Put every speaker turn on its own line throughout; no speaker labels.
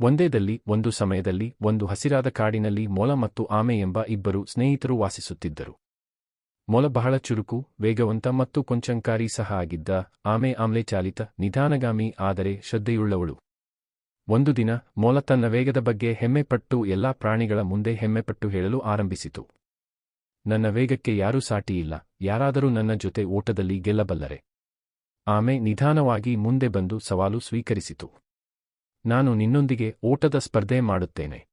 ಒಂದೇದಲ್ಲಿ, ಒಂದು ಸಮಯದಲ್ಲಿ, ಒಂದು ಹಸಿರಾದ ಕಾಡಿನಲ್ಲಿ ಮೊಲ ಮತ್ತು ಆಮೆ ಎಂಬ ಇಬ್ಬರು ಸ್ನೇಹಿತರು ವಾಸಿಸುತ್ತಿದ್ದರು. ಮೊಲ ಬಹಳ ಚುರುಕು, ವೇಗವಂತ ಮತ್ತು ಕೊಂಚಂಕಾರಿ ಸಹ ಆಗಿದ್ದ ಆಮೆ ಆಮ್ಲೆ ಚಾಲಿತ, ನಿಧಾನಗಾಮಿ, ಆದರೆ ಶ್ರದ್ಧೆಯುಳ್ಳವಳು. ಒಂದು ದಿನ, ಮೊಲ ತನ್ನ ವೇಗದ ಬಗ್ಗೆ ಹೆಮ್ಮೆಪಟ್ಟು ಎಲ್ಲಾ ಪ್ರಾಣಿಗಳ ಮುಂದೆ ಹೆಮ್ಮೆಪಟ್ಟು ಹೇಳಲು ಆರಂಭಿಸಿತು. ನನ್ನ ವೇಗಕ್ಕೆ ಯಾರೂ ಸಾಟಿಯಿಲ್ಲ ಯಾರಾದರೂ ನನ್ನ ಜೊತೆ ಓಟದಲ್ಲಿ ಗೆಲ್ಲಬಲ್ಲರೆ. ಆಮೆ ನಿಧಾನವಾಗಿ ಮುಂದೆ ಬಂದು ಸವಾಲು ಸ್ವೀಕರಿಸಿತು. ನಾನು ನಿನ್ನೊಂದಿಗೆ ಓಟದ ಸ್ಪರ್ಧೆ ಮಾಡುತ್ತೇನೆ.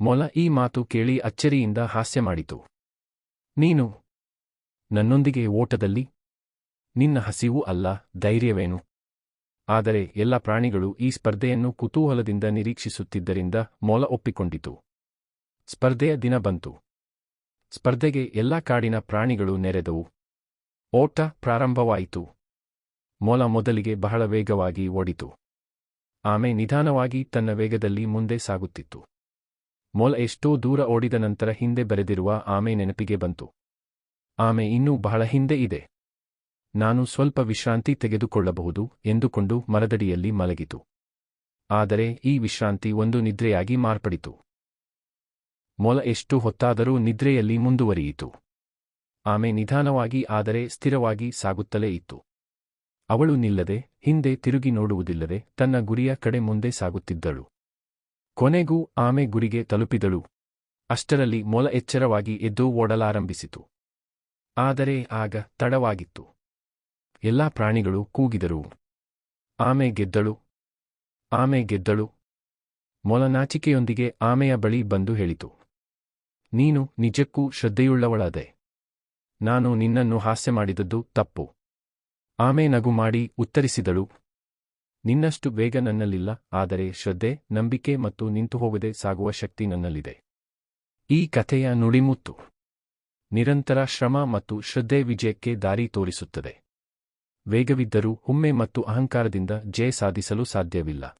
ಮೊಲ ಈ ಮಾತು ಕೇಳಿ ಅಚ್ಚರಿಯಿಂದ ಹಾಸ್ಯ ಮಾಡಿತು. ನೀನು ನನ್ನೊಂದಿಗೆ ಓಟದಲ್ಲಿ? ನಿನ್ನ ಹಸಿವು ಅಲ್ಲ, ಧೈರ್ಯವೇನು? ಆದರೆ ಎಲ್ಲ ಪ್ರಾಣಿಗಳು ಈ ಸ್ಪರ್ಧೆಯನ್ನು ಕುತೂಹಲದಿಂದ ನಿರೀಕ್ಷಿಸುತ್ತಿದ್ದರಿಂದ ಮೊಲ ಒಪ್ಪಿಕೊಂಡಿತು. ಸ್ಪರ್ಧೆಯ ದಿನ ಬಂತು. ಸ್ಪರ್ಧೆಗೆ ಎಲ್ಲಾ ಕಾಡಿನ ಪ್ರಾಣಿಗಳು ನೆರೆದವು. ಓಟ ಪ್ರಾರಂಭವಾಯಿತು. ಮೊಲ ಮೊದಲಿಗೆ ಬಹಳ ವೇಗವಾಗಿ ಓಡಿತು. ಆಮೆ ನಿಧಾನವಾಗಿ ತನ್ನ ವೇಗದಲ್ಲಿ ಮುಂದೆ ಸಾಗುತ್ತಿತ್ತು. ಮೊಲ ಎಷ್ಟೋ ದೂರ ಓಡಿದ ನಂತರ ಹಿಂದೆ ಬರೆದಿರುವ ಆಮೆ ನೆನಪಿಗೆ ಬಂತು. ಆಮೆ ಇನ್ನೂ ಬಹಳ ಹಿಂದೆ ಇದೆ. ನಾನು ಸ್ವಲ್ಪ ವಿಶ್ರಾಂತಿ ತೆಗೆದುಕೊಳ್ಳಬಹುದು ಎಂದುಕೊಂಡು ಮರದಡಿಯಲ್ಲಿ ಮಲಗಿತು. ಆದರೆ ಈ ವಿಶ್ರಾಂತಿ ಒಂದು ನಿದ್ರೆಯಾಗಿ ಮಾರ್ಪಡಿತು. ಮೊಲ ಎಷ್ಟು ಹೊತ್ತಾದರೂ ನಿದ್ರೆಯಲ್ಲಿ ಮುಂದುವರಿಯಿತು. ಆಮೆ ನಿಧಾನವಾಗಿ ಆದರೆ ಸ್ಥಿರವಾಗಿ ಸಾಗುತ್ತಲೇ ಇತ್ತು. ಅವಳು ನಿಲ್ಲದೆ, ಹಿಂದೆ ತಿರುಗಿ ನೋಡುವುದಿಲ್ಲದೆ ತನ್ನ ಗುರಿಯ ಕಡೆ ಮುಂದೆ ಸಾಗುತ್ತಿದ್ದಳು. ಕೊನೆಗೂ ಆಮೆ ಗುರಿಗೆ ತಲುಪಿದಳು. ಅಷ್ಟರಲ್ಲಿ ಮೊಲ ಎಚ್ಚರವಾಗಿ ಎದ್ದು ಓಡಲಾರಂಭಿಸಿತು. ಆದರೆ ಆಗ ತಡವಾಗಿತ್ತು. ಎಲ್ಲಾ ಪ್ರಾಣಿಗಳು ಕೂಗಿದರು. ಆಮೆ ಗೆದ್ದಳು. ಆಮೆ ಗೆದ್ದಳು. ಮೊಲನಾಚಿಕೆಯೊಂದಿಗೆ ಆಮೆಯ ಬಳಿ ಬಂದು ಹೇಳಿತು. ನೀನು ನಿಜಕ್ಕೂ ಶ್ರದ್ಧೆಯುಳ್ಳವಳಾದೆ. ನಾನು ನಿನ್ನನ್ನು ಹಾಸ್ಯ ಮಾಡಿದದ್ದು ತಪ್ಪು. ಆಮೆ ನಗು ಮಾಡಿ ಉತ್ತರಿಸಿದಳು. ನಿನ್ನಷ್ಟು ವೇಗ ನನ್ನಲ್ಲಿಲ್ಲ, ಆದರೆ ಶ್ರದ್ಧೆ, ನಂಬಿಕೆ ಮತ್ತು ನಿಂತು ಹೋಗದೆ ಸಾಗುವ ಶಕ್ತಿ ನನ್ನಲ್ಲಿದೆ. ಈ ಕಥೆಯ ನುಡಿಮುತ್ತು. ನಿರಂತರ ಶ್ರಮ ಮತ್ತು ಶ್ರದ್ಧೆ ವಿಜಯಕ್ಕೆ ದಾರಿ ತೋರಿಸುತ್ತದೆ. ವೇಗವಿದ್ದರೂ ಹುಮ್ಮೆ ಮತ್ತು ಅಹಂಕಾರದಿಂದ ಜಯ ಸಾಧಿಸಲು ಸಾಧ್ಯವಿಲ್ಲ.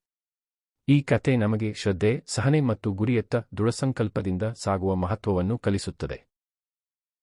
ಈ ಕಥೆ ನಮಗೆ ಶ್ರದ್ಧೆ, ಸಹನೆ ಮತ್ತು ಗುರಿಯತ್ತ ದೃಢಸಂಕಲ್ಪದಿಂದ ಸಾಗುವ ಮಹತ್ವವನ್ನು ಕಲಿಸುತ್ತದೆ.